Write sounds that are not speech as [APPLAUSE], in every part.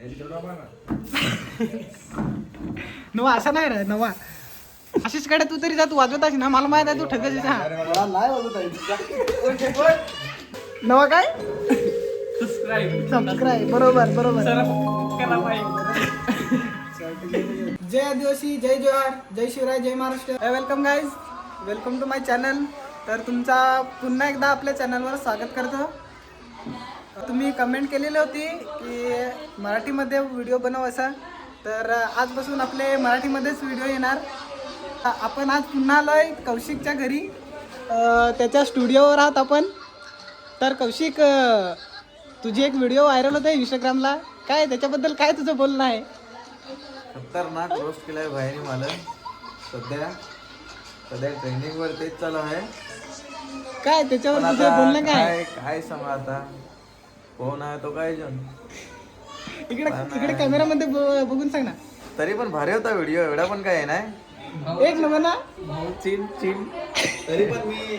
[LAUGHS] नवा असा नाही रे नवा. अशीच कडे तू तरी जा तू वाजवत अशी ना मला माहीत आहे तू ठगस नवा काय? सबस्क्राईब बरोबर बरोबर. जय आदिवासी जय जोहार जय शिवराय जय Maharashtra. Welcome guys welcome to my channel तर तुमचा पुन्हा एकदा आपल्या चॅनलवर स्वागत करतो. तुम्ही कमेंट केलेली होती की मराठीमध्ये व्हिडिओ बनव असा. तर आजपासून आपले मराठीमध्येच व्हिडिओ येणार. आपण आज पुन्हा आलोय कौशिकच्या घरी. त्याच्या स्टुडिओवर आहात आपण. तर कौशिक तुझी एक व्हिडिओ व्हायरल होते इंस्टाग्रामला काय त्याच्याबद्दल काय तुझं बोलणं आहे? खतरनाक रोस्ट केलाय भाईने मला सध्या सध्या ट्रेनिंग वर तेच चालू आहे. काय त्याच्यावर तुझं बोलणं काय? काय काय सांगा आता. कोण आहे तो काय जण? इकडे इकडे कॅमेरामध्ये ब- बघून सांग ना. तरी पण भारी होता व्हिडिओ एवढा पण काय नाही. एक नंबर ना? Chill chill. तरी पण मी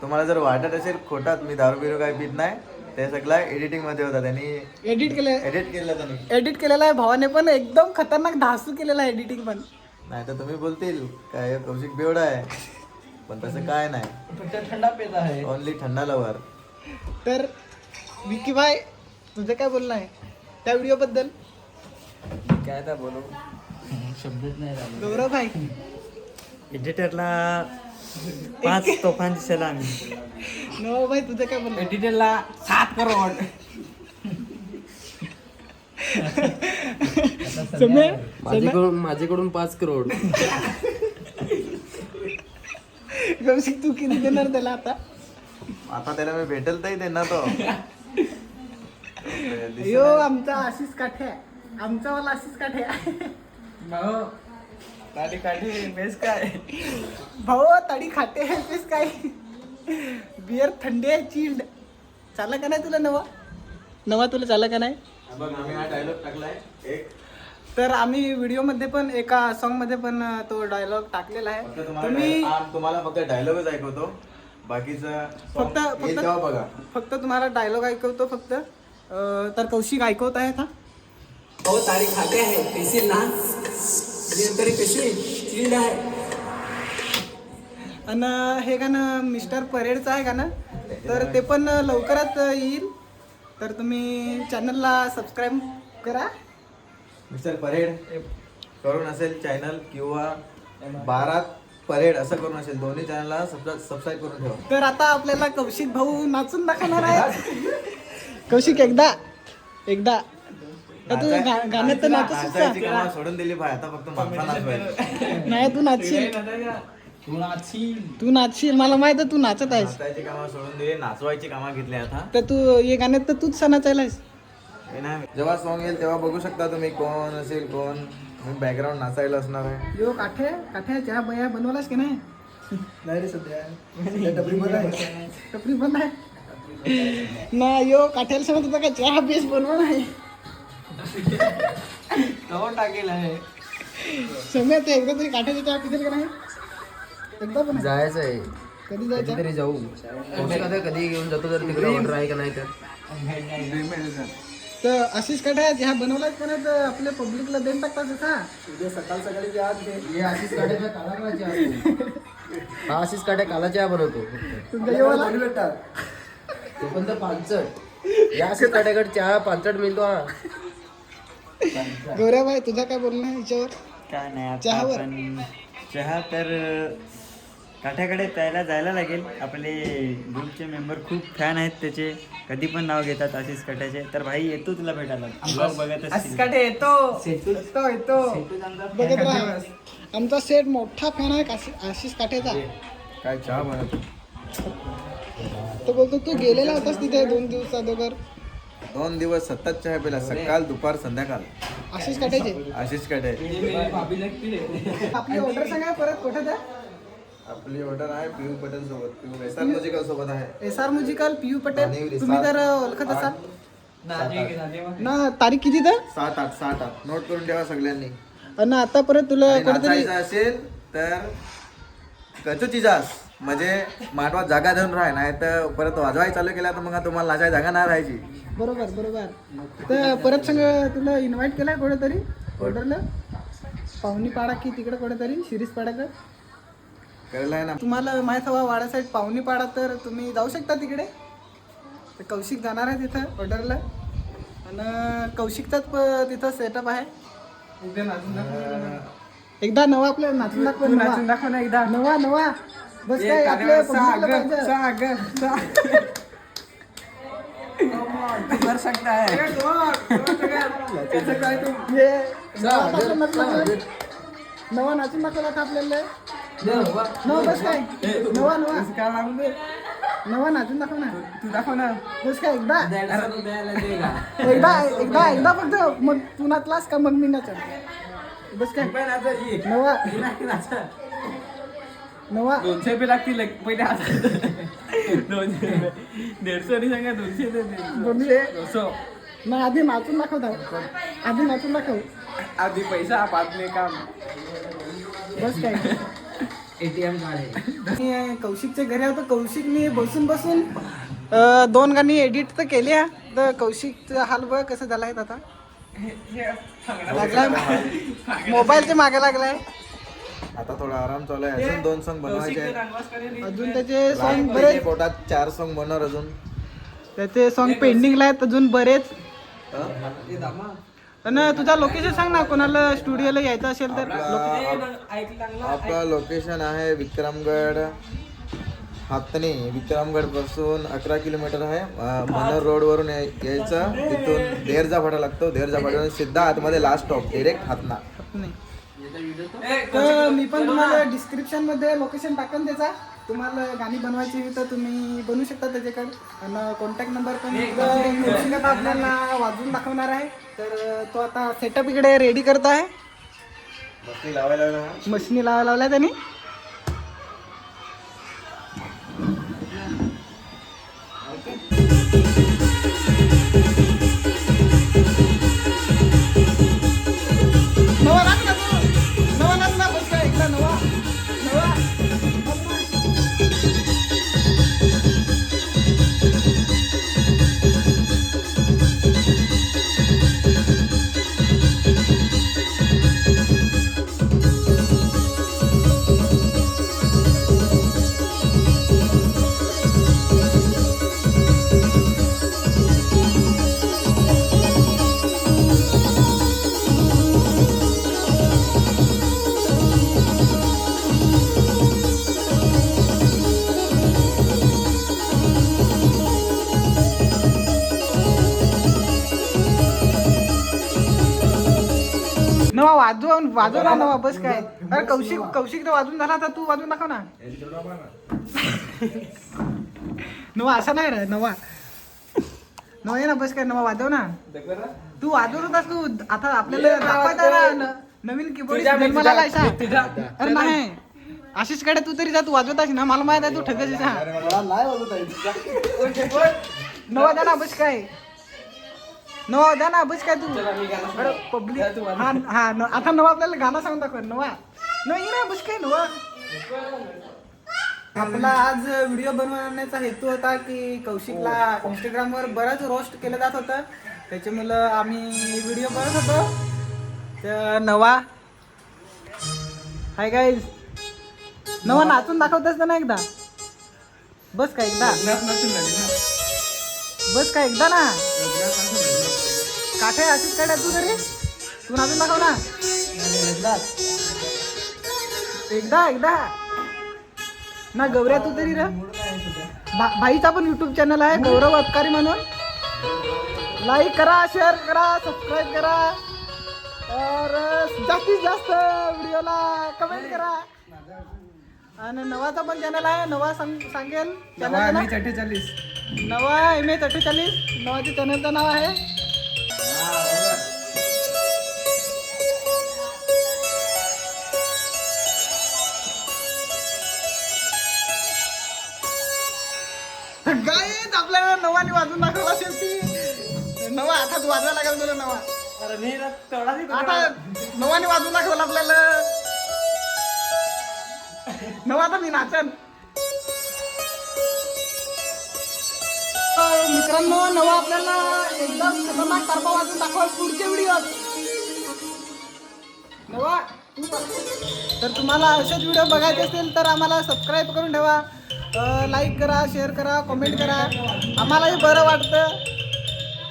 तुम्हाला जर वाटत असेल खोटात मी दारू बिरू काय पित नाही. ते सगळं एडिटिंगमध्ये होता. त्यांनी एडिट केलं. एडिट केलं त्यांनी. एडिट केलेलं आहे भावाने पण. एकदम खतरनाक धासू केलेलं आहे एडिटिंग पण. नाही तर तुम्ही बोलतील काय कौशिक बेवडा आहे. पण तसं काय नाही. थंडा पेत आहे. ओनली थंडा लवर तर विकी भाई तुझं काय बोलणं आहे? त्या व्हिडिओ बद्दल. काय आता बोलू? शब्दच नाही झाले गौरव भाई. एडिटरला पाच तोफांची सलामी. नो भाई तुझं काय बोलणं? एडिटरला सात करोड. सम्या? माझ्याकडून माझ्याकडून पाच करोड. कौशिक तू किती देणार त्याला आता? आता त्याला मी भेटेल तर दे ना तो. यो आमचा आशिष काठे आहे आमचा वाला आशिष काठे आहे काठी काठी बेस काय? भाऊ तडी खाते आहे तेच काय? बियर थंडी आहे चिल्ड. चालला का नाही तुला नवा? नवा तुला चालला का नाही? बघ आम्ही हा डायलॉग टाकलाय. एक. तर आम्ही व्हिडिओमध्ये पण एका सॉन्गमध्ये पण तो डायलॉग टाकलेला आहे. तुम्हाला तुम्ही तुम्हाला फक्त डायलॉगच ऐकवतो. बाकीचं फक्त फक्त बघा. फक्त तुम्हाला डायलॉग ऐकवतो फक्त. अं, तर कौशिक ऐकवत आहे आता हो तारी खाते आहे. पेशील ना? म्हणजे तरी कशी? चिल्ड आहे. आणि हे गाणं मिस्टर परेडचं आहे गाणं. तर ते पण लवकरच येईल. तर तुम्ही चॅनलला सबस्क्राईब करा. मिस्टर परेड करून असेल चॅनल किंवा बारात परेड असं करून असेल दोन्ही चॅनलला सबस्क्राईब करून ठेवा. तर आता आपल्याला कौशिक भाऊ नाचून दाखवणार आहे कौशिक एकदा. एकदा. का तू गा- गाण्यात तर नाचू नाचायची शकता कामं सोडून दिली भाई आता फक्त माणसा नाचवायची नाही तू नाचशील. तू नाचशील. मला माहीत आहे तू नाचत आहेस. नाचायची कामं सोडून दिली. नाचवायची कामं घेतली आता. तर तू हे गाण्यात तर तूच नाचायला आहेस. हे नाही. जेव्हा सॉन्ग येईल तेव्हा बघू शकता तुम्ही कोण असेल कोण. मी बॅकग्राऊंड नाचायला असणार आहे. यो काठे काठे चहा बया बनवलास की नाही? नाही रे सध्या. टपरी बंद आहे. टपरी बंद आहे? ना यो काठ्याला सांगत होता का चहा बेस बनवा नाही टाकेल आहे. सम्या ते एकदा तरी काठ्याचा चहा पिसेल का नाही? एकदा पण. जायचं आहे. कधी जायचं? कधीतरी जाऊ. कधी घेऊन जातो तर तिकडे ऑर्डर आहे का नाही तर. तर आशिष काठ्या चहा बनवलाच का नाही तर आपल्या पब्लिकला देऊन टाकतात का उद्या सकाळ सकाळी चहा दे. हे आशिष काट्याचा काला चहा असतो. हा आशिष काट्या काला चहा बनवतो फक्त. तुमच्या जेवायला तो पण तर या आशिष काट्याकडे चहा मिळतो हा गौऱ्याबाई तुझा काय बोलणं आहे याच्यावर काय नाही आता चहावर? आपण चहा तर काठ्याकडे प्यायला जायला लागेल. आपले ग्रुपचे मेंबर खूप फॅन आहेत त्याचे. कधी पण नाव घेतात आशिष काठ्याचे तर भाई येतो तुला भेटायला. ब्लॉग बघत असतील येतो. येतो येतो. बघत राहा. आमचा सेट मोठा फॅन आहे काशी- आशिष काठेचा. काय चहा बनवतो? तो बोलतो तू गेलेला होतास तिथे दोन दिवस अगोदर. दोन दिवस सतत चहा पिला. सकाळ दुपार संध्याकाळ. आशिष काठेचे. आशिष काटे आपली ऑर्डर सांगा परत कुठे द्या आपली ऑर्डर आहे पियू पटेल सोबत. पियू एस आर म्युझिकल सोबत आहे. S R musical Piyu Patel तुम्ही तर ओळखत असाल. ना तारीख किती तर? सात आठ सात आठ. नोट करून ठेवा सगळ्यांनी. आणि आता परत तुला आणि नाचायचं असेल तर कचू चिजास म्हणजे मांडवात जागा धरून राहा नाही तर परत वाजवाय चालू केला तर मग तुम्हाला नाचाय जागा नाही राहायची. बरोबर बरोबर. तर परत संग तुला इन्व्हाइट केलाय कुठेतरी ऑर्डरला पाहुणी पाडा की तिकडे कुठेतरी शिरीष पाडाकडे कळलं आहे ना. तुम्हाला माहीत हवा वाडा साईड पाहुणी पाडा तर तुम्ही जाऊ शकता तिकडे. तर कौशिक जाणार आहे तिथं ऑर्डरला आणि कौशिकचाच प- तिथं सेटअप आहे. एकदा नवा आपल्या नाचून दाखव नाचून दाखव ना एकदा. नवा नवा. बस काय आपल्या publicला पाहिजे. हे नवा नाचून दाखवलं. नवा नाचून दाखवला का आपल्याला? नवा बस काय? नवा नवा. नवा नाचून दाखव ना. तू दाखव ना. बस काय एकदा? एकदा एकदा एकदा फक्त मग तू नाचलास का मग मी नाचल? बस काय? नवा. नवा. दोनशे रुपये लागतील पहिले आता. दोनशे दीडशे नाही सांगा दोनशे दे दे. दोनशे? दोनशे. नाही आधी नाचून दाखवता आधी नाचून दाखव. आधी पैसा बाद में काम. बस काय? एटीएम कार्ड आहे. मी कौशिकच्या घरी आलो तर कौशिकने बसून बसून अं, दोन गाणी एडिट तर केली आहे. तर कौशिकचा हाल बघ कसं झाला आहे आता. लागलाय? मोबाईलच्या मागे लागलाय. आता थोडा आराम चालू आहे. अजून दोन सॉंग बनवायचे आहेत. अजून त्याचे सॉन्ग बरेच पोटात चार सॉंग बनवणार अजून. त्याचे सॉन्ग पेंडिंगला आहेत अजून बरेच. हं? आणि तुझा लोकेशन सांग ना कोणाला स्टुडिओला यायचं असेल तर. आपला आपलं लोकेशन आहे विक्रमगड हातणी विक्रमगडपासून अकरा किलोमीटर आहे. मनोर रोड वरून याय- यायचं. तिथून देरजा फाटा लागतो. देरजा फाट्यावरून सिद्धा आतमध्ये लास्ट स्टॉप डिरेक्ट हातना. नाही तर मी पण तुम्हाला डिस्क्रिप्शनमध्ये लोकेशन टाकन त्याचा. तुम्हाला गाणी बनवायची हवी तर तुम्ही बनवू शकता त्याच्याकडे. आणि कॉन्टॅक्ट नंबर पण इकडं आपल्याला वाजवून दाखवणार आहे. तर तो आता सेटअप इकडे रेडी करत आहे मस्ती लावायला. मशिनी लावा लावल्या त्यांनी. वाजवून वाजव ना नवा बस काय? अरे कौशिक कौशिक तर वाजून झाला तर तू वाजवून दाखव ना. नवा असा नाही रे नवा. नवा ये ना बस काय नवा वाजव ना. तू वाजवत होतास तू. आता आपल्याला दाखवायचा ना नवीन कीबोर्ड सा. अरे नाही. आशिषकडे तू तरी जा तू वाजवत आहेस ना. मला माहीत आहे तू ठगस नवा द्या ना बस काय. नवा द्या ना बस काय तू पब्लिक. हा हा न- आता नवा आपल्याला गाणं सांगून दाखव नवा. नाही ना बस काय नवा. आपला आज व्हिडिओ बनवण्याचा हेतू होता की कौशिकला इंस्टाग्रामवर बराच रोस्ट केलं जात होतं. त्याच्यामुळं आम्ही व्हिडिओ बनवत होतो. तर नवा. हाय गाईज नवा नाचून दाखवतेस ना एकदा. बस का एकदा? बस का एकदा ना? काठे अशीच काढ्या तू तरी? तू नाचून दाखव ना. एकदा एकदा. ना गौऱ्या तू तरी रे. भा- भाईचा पण युट्यूब चॅनल आहे गौरव अबकारी म्हणून. लाईक करा शेअर करा सबस्क्राईब करा. और जास्तीत जास्त व्हिडिओला कमेंट करा. आणि नवाचा पण चॅनल आहे नवा सांग सांगेल. चॅनल अठ्ठेचाळीस नवा एम एच अठ्ठेचाळीस नवाच्या चॅनलचं नाव आहे. गाईत आपल्याला नवाने वाजून दाखवला शेवटी. नवा आता तू वाजवायला लागेल तुला नवा. अरे मी तेवढा आता नवाने वाजून दाखवलं आपल्याला. नवा आता मी नाचन. मित्रांनो नवा आपल्याला एकदम खतरनाक करपा वाजून दाखवा पुढच्या व्हिडिओत नवा. तर तुम्हाला असेच व्हिडिओ बघायचे असतील तर आम्हाला सबस्क्राईब करून ठेवा. लाईक करा शेअर करा कमेंट करा. आम्हालाही बरं वाटतं.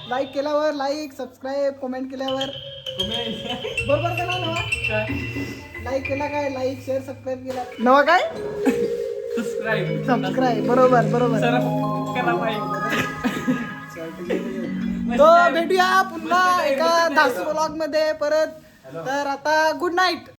लाईक केल्यावर लाईक सबस्क्राईब कमेंट केल्यावर. बरोबर केला नवा? लाईक केला काय? लाईक शेअर सबस्क्राईब केला. नवा काय? सबस्क्राईब सबस्क्राईब बरोबर बरोबर. करा पाहिजे [LAUGHS] तो भेटूया पुन्हा एका दासू ब्लॉगमध्ये परत. तर आता गुड नाईट